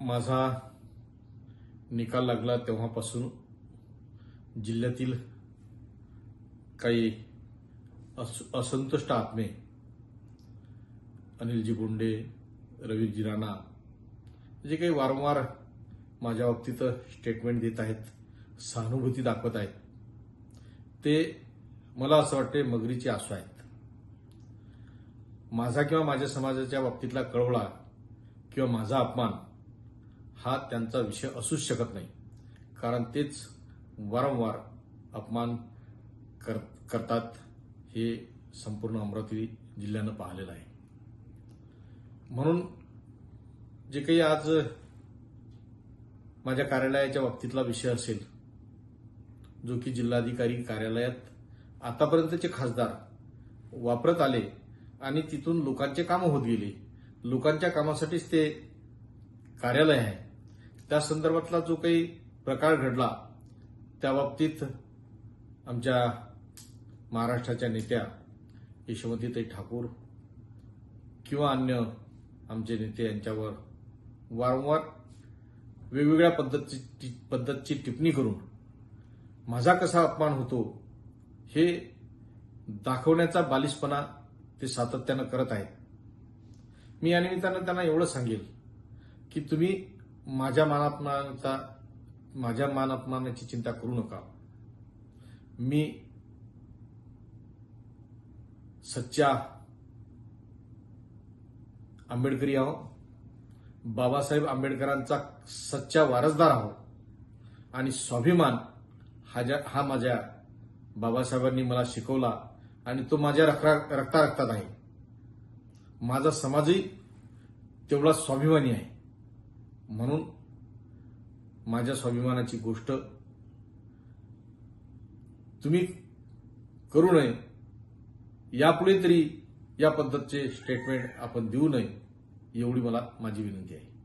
माझा निकाल लागला तेव्हापासून जिल्ह्यातील काही अस असंतुष्ट आत्मे अनिलजी बोंडे रवीजी राणा जे काही वारंवार माझ्या बाबतीत स्टेटमेंट देत आहेत सहानुभूती दाखवत आहेत ते मला असं वाटते मगरीची आसू आहेत. माझा किंवा माझ्या समाजाच्या बाबतीतला कळवळा किंवा माझा अपमान हा त्यांचा विषय असूच शकत नाही. कारण तेच वारंवार अपमान कर करतात हे संपूर्ण अमरावती जिल्ह्यानं पाहिलेलं आहे. म्हणून जे काही आज माझ्या कार्यालयाच्या बाबतीतला विषय असेल जो की जिल्हाधिकारी कार्यालयात आतापर्यंतचे खासदार वापरत आले आणि तिथून लोकांचे कामं होत गेले लोकांच्या कामासाठीच ते कार्यालय आहे. त्या संदर्भातला जो काही प्रकार घडला त्या बाबतीत आमच्या महाराष्ट्राच्या नेत्या यशोमतीताई ठाकूर किंवा अन्य आमचे नेते यांच्यावर वारंवार वेगवेगळ्या पद्धतीची पद्धतची टिप्पणी करून माझा कसा अपमान होतो हे दाखवण्याचा बालिशपणा ते सातत्यानं करत आहेत. मी या निमित्तानं त्यांना एवढं सांगेल की तुम्ही माझ्या मानापमानाचा माझ्या मानापमानाची चिंता करू नका. मी सच्चा आंबेडकरी आहो. बाबासाहेब आंबेडकरांचा सच्चा वारसदार आहो. आणि स्वाभिमान हा ज्या हा माझ्या बाबासाहेबांनी मला शिकवला आणि तो माझ्या रक्ता रक्तात आहे. माझा समाजही तेवढा स्वाभिमानी आहे. म्हणून माझ्या स्वाभिमानाची गोष्ट तुम्ही करू नये. यापुढे तरी या पद्धतीचे स्टेटमेंट आपण देऊ नये एवढी मला माझी विनंती आहे.